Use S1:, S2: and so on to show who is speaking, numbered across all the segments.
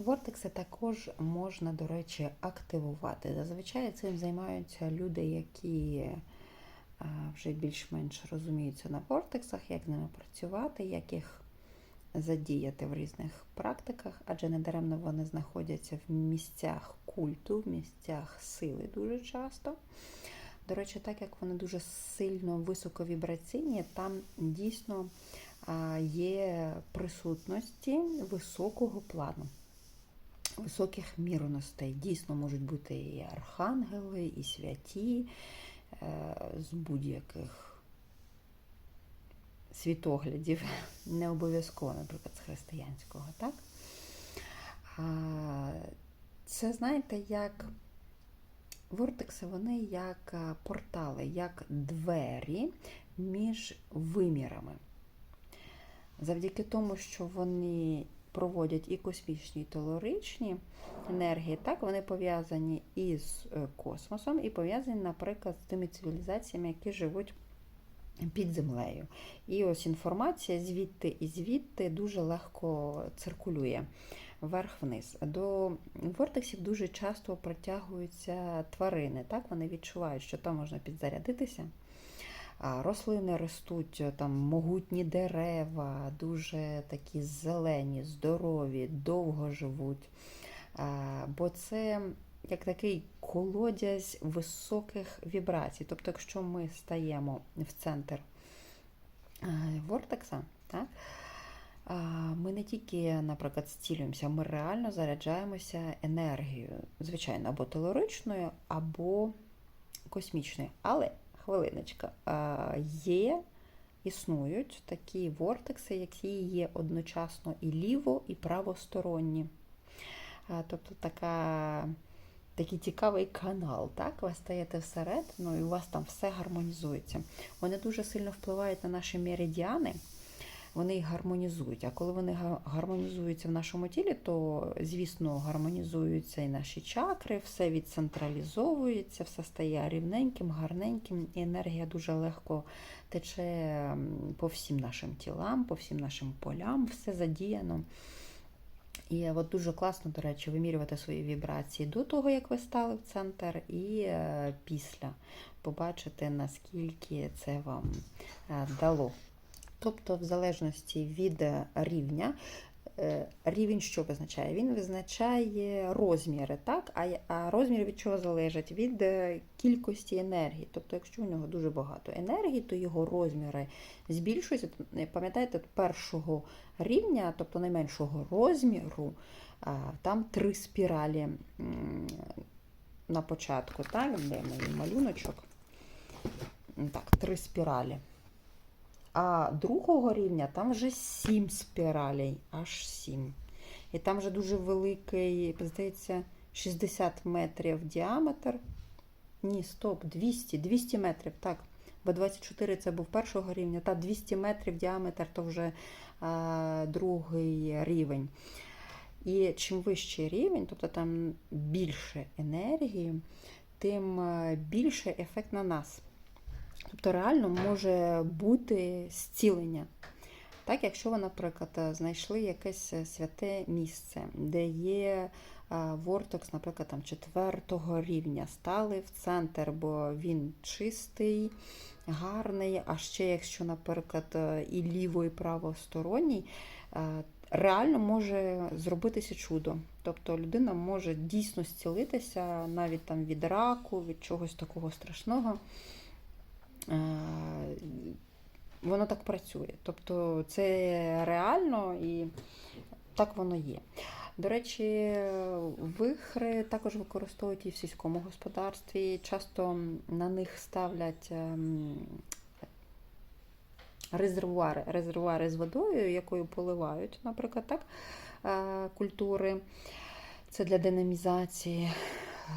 S1: Вортекси також можна, до речі, активувати. Зазвичай цим займаються люди, які е, вже більш-менш розуміються на вортексах, як з ними працювати, як їх задіяти в різних практиках, адже недаремно вони знаходяться в місцях культу, в місцях сили дуже часто. До речі, так як вони дуже сильно високовібраційні, там дійсно є присутності високого плану, високих мірностей. Дійсно можуть бути і архангели, і святі е, з будь-яких світоглядів, не обов'язково, наприклад, з християнського. так? Це, знаєте, як вортекси, вони як портали, як двері між вимірами. Завдяки тому, що вони проводять і космічні, і телоричні енергії, так вони пов'язані із е, космосом, і пов'язані, наприклад, з тими цивілізаціями, які живуть під землею. І ось інформація звідти і звідти дуже легко циркулює вверх-вниз. До вортексів дуже часто притягуються тварини. Так? Вони відчувають, що там можна підзарядитися. Рослини ростуть, там могутні дерева, дуже такі зелені, здорові, довго живуть. Бо це як такий колодязь високих вібрацій. Тобто, якщо ми стаємо в центр е, вортекса, так, ми не тільки, наприклад, зцілюємося, ми реально заряджаємося енергією, звичайно, або телоричною, або космічною. Але хвилиночка, є, існують такі вортекси, які є одночасно і ліво, і правосторонні. Тобто така, такий цікавий канал. Так? Ви стаєте всередину і у вас там все гармонізується. Вони дуже сильно впливають на наші меридіани, вони їх гармонізують. А коли вони гармонізуються в нашому тілі, то, звісно, гармонізуються і наші чакри, все відцентралізовується, все стає рівненьким, гарненьким, і енергія дуже легко тече по всім нашим тілам, по всім нашим полям, все задіяно. І от дуже класно, до речі, вимірювати свої вібрації до того, як ви стали в центр, і е, після побачити, наскільки це вам е, дало. Тобто, в залежності від рівня, е, рівень що визначає? Він визначає розміри, так? А, розмір від чого залежить? Від е, кількості енергії. Тобто, якщо у нього дуже багато енергії, то його розміри збільшуються. Пам'ятаєте, першого рівня, тобто найменшого розміру, там три спіралі на початку, так? Де мій малюночок? Так, три спіралі. А другого рівня там вже сім спіралей, аж сім. І там вже дуже великий, здається, 60 метрів діаметр. Ні, стоп, 200, 200 метрів, так. Бо 24 це був першого рівня, та 200 метрів діаметр то вже е, другий рівень. І чим вищий рівень, тобто там більше енергії, тим е, більше ефект на нас. Тобто реально може бути зцілення. Так, якщо ви, наприклад, е, знайшли якесь е, святе місце, де є е, вортекс, наприклад, там четвертого рівня, стали в центр, бо він чистий, гарний, а ще якщо, наприклад, і ліво, і правосторонній, реально може зробитися чудо. Тобто людина може дійсно зцілитися навіть там від раку, від чогось такого страшного. Е, Воно так працює. Тобто це реально і так воно є. До речі, вихри також використовують і в сільському господарстві. Часто на них ставлять ем, резервуари, резервуари з водою, якою поливають, наприклад, так, е, культури. Це для динамізації.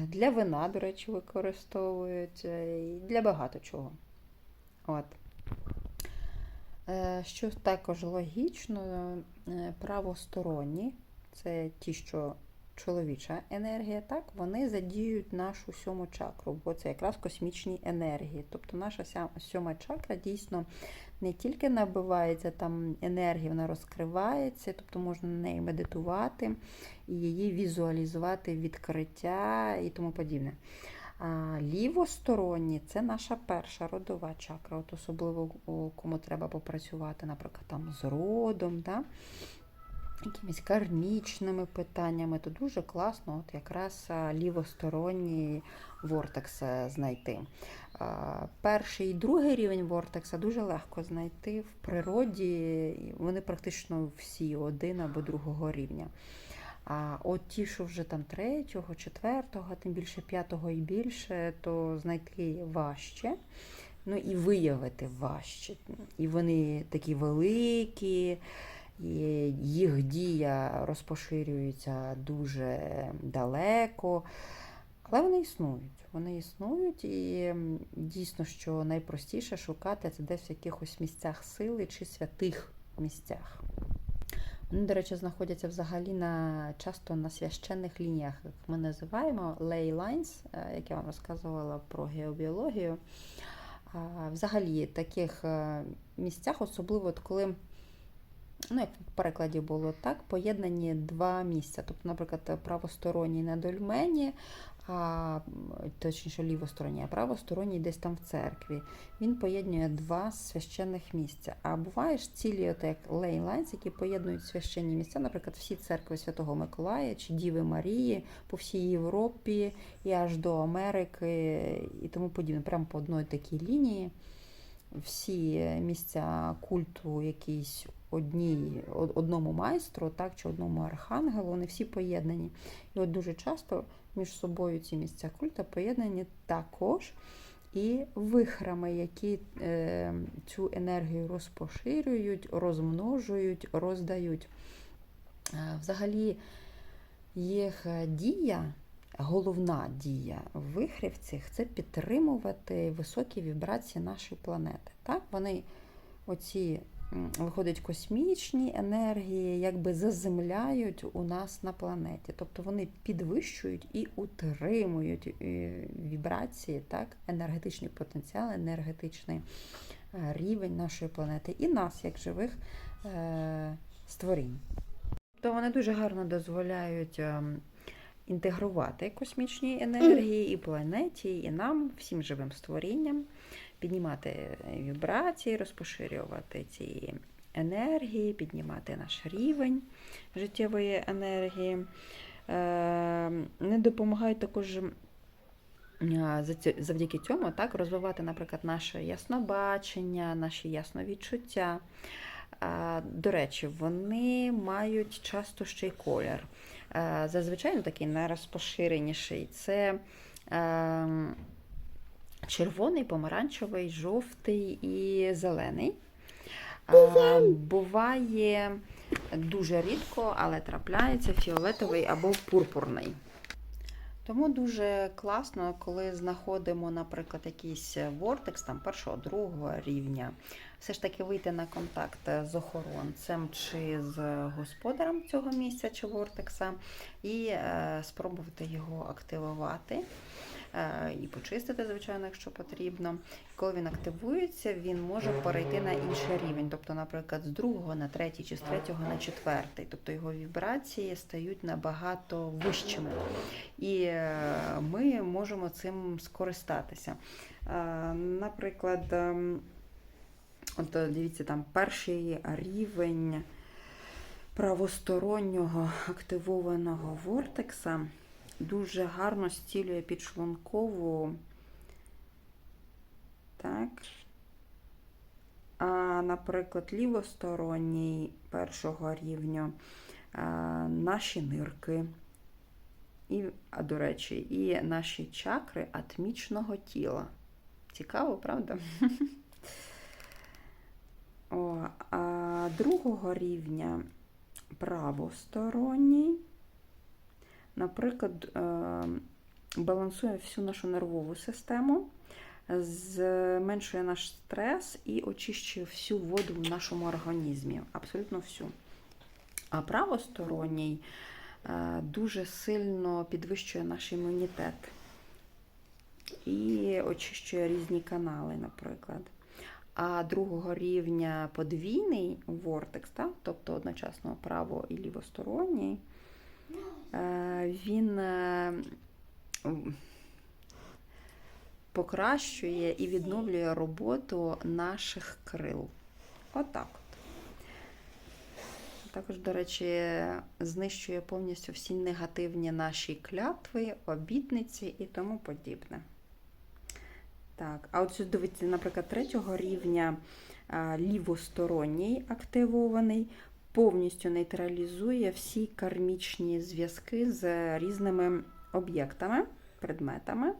S1: Для вина, до речі, використовують, е, і для багато чого. От. Е, Що також логічно, е, правосторонні, це ті, що чоловіча енергія, так, вони задіють нашу сьому чакру, бо це якраз космічні енергії. Тобто наша сьома чакра дійсно не тільки набивається там енергія, вона розкривається, тобто можна на неї медитувати і її візуалізувати, відкриття і тому подібне. Лівосторонні це наша перша родова чакра, от особливо кому треба попрацювати, наприклад, там з родом, да? якимись кармічними питаннями, то дуже класно от якраз лівосторонній вортекс знайти. Перший і другий рівень вортекса дуже легко знайти в природі, вони практично всі один або другого рівня. А от ті, що вже там третього, четвертого, тим більше п'ятого і більше, то знайти важче. Ну і виявити важче. І вони такі великі, і їх дія розпоширюється дуже далеко. Але вони існують. Вони існують, і дійсно, що найпростіше шукати це десь в якихось місцях сили чи святих місцях. Вони, до речі, знаходяться взагалі на часто на священних лініях, як ми називаємо ley lines, е, як я вам розказувала про геобіологію. Взагалі, таких е, місцях, особливо от коли, ну, як в перекладі було так, поєднані два місця. Тобто, наприклад, правосторонній на дольмені, а точніше лівосторонній, а правосторонній десь там в церкві. Він поєднує два священних місця. А буває ж цілі от як лейнлайнс, які поєднують священні місця, наприклад, всі церкви Святого Миколая чи Діви Марії по всій Європі і аж до Америки і тому подібне. Прямо по одній такій лінії. Всі місця культу якійсь одній, одному майстру, так, чи одному архангелу, вони всі поєднані. І от дуже часто між собою ці місця культу поєднані також і вихрами, які е, цю енергію розпоширюють, розмножують, роздають. Е, Взагалі, їх дія, головна дія вихрів цих це підтримувати високі вібрації нашої планети. Так? Вони оці м, виходять космічні енергії, якби заземляють у нас на планеті. Тобто вони підвищують і утримують е, вібрації, так? енергетичний потенціал, енергетичний е, рівень нашої планети і нас, як живих е, створінь. То вони дуже гарно дозволяють інтегрувати космічні енергії і планеті, і нам, всім живим створінням, піднімати вібрації, розпоширювати ці енергії, піднімати наш рівень життєвої енергії. Е, Не допомагають також. Завдяки цьому так розвивати, наприклад, наше яснобачення, наші ясновідчуття. До речі, вони мають часто ще й колір. Е, Зазвичай ну, такий найрозпоширеніший це е, червоний, помаранчевий, жовтий і зелений. А, Буває дуже рідко, але трапляється фіолетовий або пурпурний. Тому дуже класно, коли знаходимо, наприклад, якийсь вортекс там першого, другого рівня, все ж таки вийти на контакт з охоронцем чи з господарем цього місця чи вортекса і е, спробувати його активувати. Е, І почистити, звичайно, якщо потрібно. Коли він активується, він може перейти на інший рівень, тобто, наприклад, з другого на третій чи з третього на четвертий. Тобто його вібрації стають набагато вищими. І е, ми можемо цим скористатися. Е, Наприклад, ем, от дивіться, там перший рівень правостороннього активованого вортекса дуже гарно стілює підшлункову. Так. А, наприклад, лівосторонній першого рівня а, наші нирки. І, а до речі, і наші чакри атмічного тіла. Цікаво, правда? О, а другого рівня правосторонній, наприклад, е, балансує всю нашу нервову систему, зменшує наш стрес і очищує всю воду в нашому організмі, абсолютно всю. А правосторонній е, дуже сильно підвищує наш імунітет і очищує різні канали, наприклад. А другого рівня подвійний вортекс, так? тобто одночасно право і лівосторонній, він е, покращує і відновлює роботу наших крил. Отак от. Також, до речі, знищує повністю всі негативні наші клятви, обітниці і тому подібне. Так, а от дивіться, наприклад, третього рівня лівосторонній активований повністю нейтралізує всі кармічні зв'язки з різними об'єктами, предметами,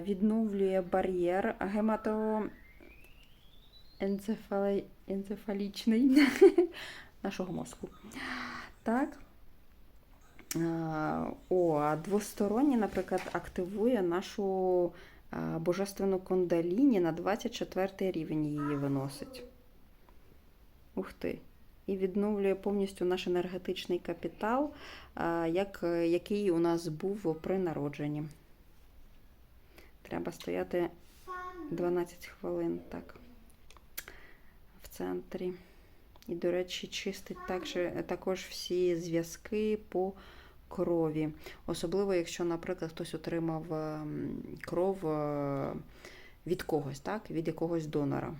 S1: відновлює бар'єр гематоенцефалічний нашого мозку. Так. О, а двосторонній, наприклад, активує нашу божественну кондаліні на 24 рівень її виносить. Ух ти. І відновлює повністю наш енергетичний капітал, як, який у нас був при народженні. Треба стояти 12 хвилин, так, в центрі. І, до речі, чистить також, також всі зв'язки по крові. Особливо, якщо, наприклад, хтось отримав кров е, від когось, так? від якогось донора.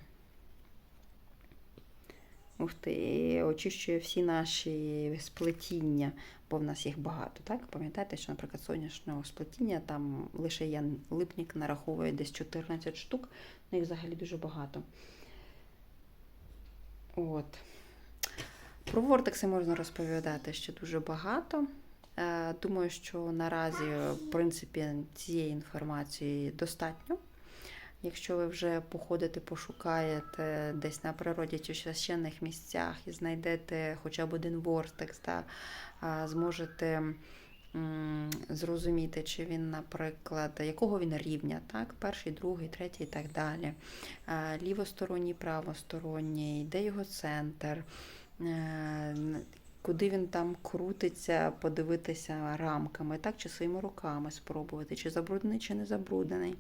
S1: Ти, очищує всі наші сплетіння, бо в нас їх багато. так? Пам'ятаєте, що, наприклад, сонячного сплетіння там лише Ян Липнік нараховує десь 14 штук, ну їх взагалі дуже багато. От. Про вортекси можна розповідати ще дуже багато. Е, Думаю, що наразі, в принципі, цієї інформації достатньо. Якщо ви вже походите, пошукаєте десь на природі чи священних місцях і знайдете хоча б один вортекс, та, зможете зрозуміти, чи він, наприклад, якого він рівня, так? перший, другий, третій і так далі. Лівосторонній, правосторонній, де його центр, е, куди він там крутиться, подивитися рамками, так, чи своїми руками спробувати, чи забруднений, чи не забруднений.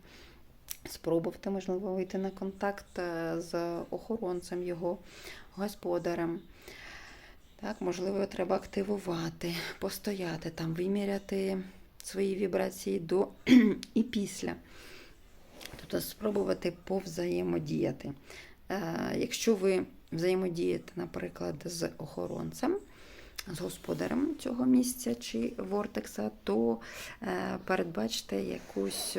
S1: Спробувати, можливо, вийти на контакт е, з охоронцем його, господарем. Так, можливо, треба активувати, постояти там, виміряти свої вібрації до і після. Тобто спробувати повзаємодіяти. Е, Якщо ви взаємодієте, наприклад, з охоронцем, з господарем цього місця чи вортекса, то е, передбачте якусь.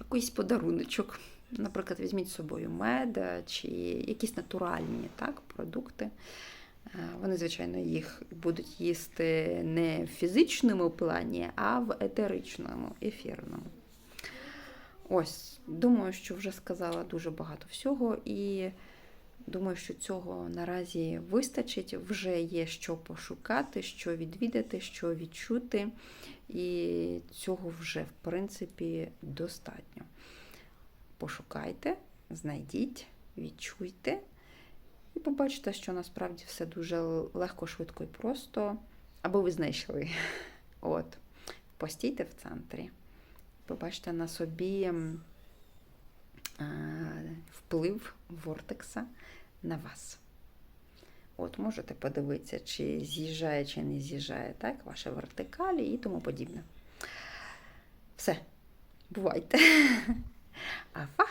S1: Якийсь подаруночок. Наприклад, візьміть з собою мед е, чи якісь натуральні так, продукти. Е, Вони, звичайно, їх будуть їсти не в фізичному плані, а в етеричному, ефірному. Ось, думаю, що вже сказала дуже багато всього, і думаю, що цього наразі вистачить. Вже є що пошукати, що відвідати, що відчути. І цього вже, в принципі, достатньо. Пошукайте, знайдіть, відчуйте, і побачите, що насправді все дуже легко, швидко і просто. Або ви знайшли. От. Постійте в центрі. Побачите на собі вплив вортекса на вас. От, можете подивитися, чи з'їжджає, чи не з'їжджає, так, ваші вертикалі і тому подібне. Все, бувайте. Афа!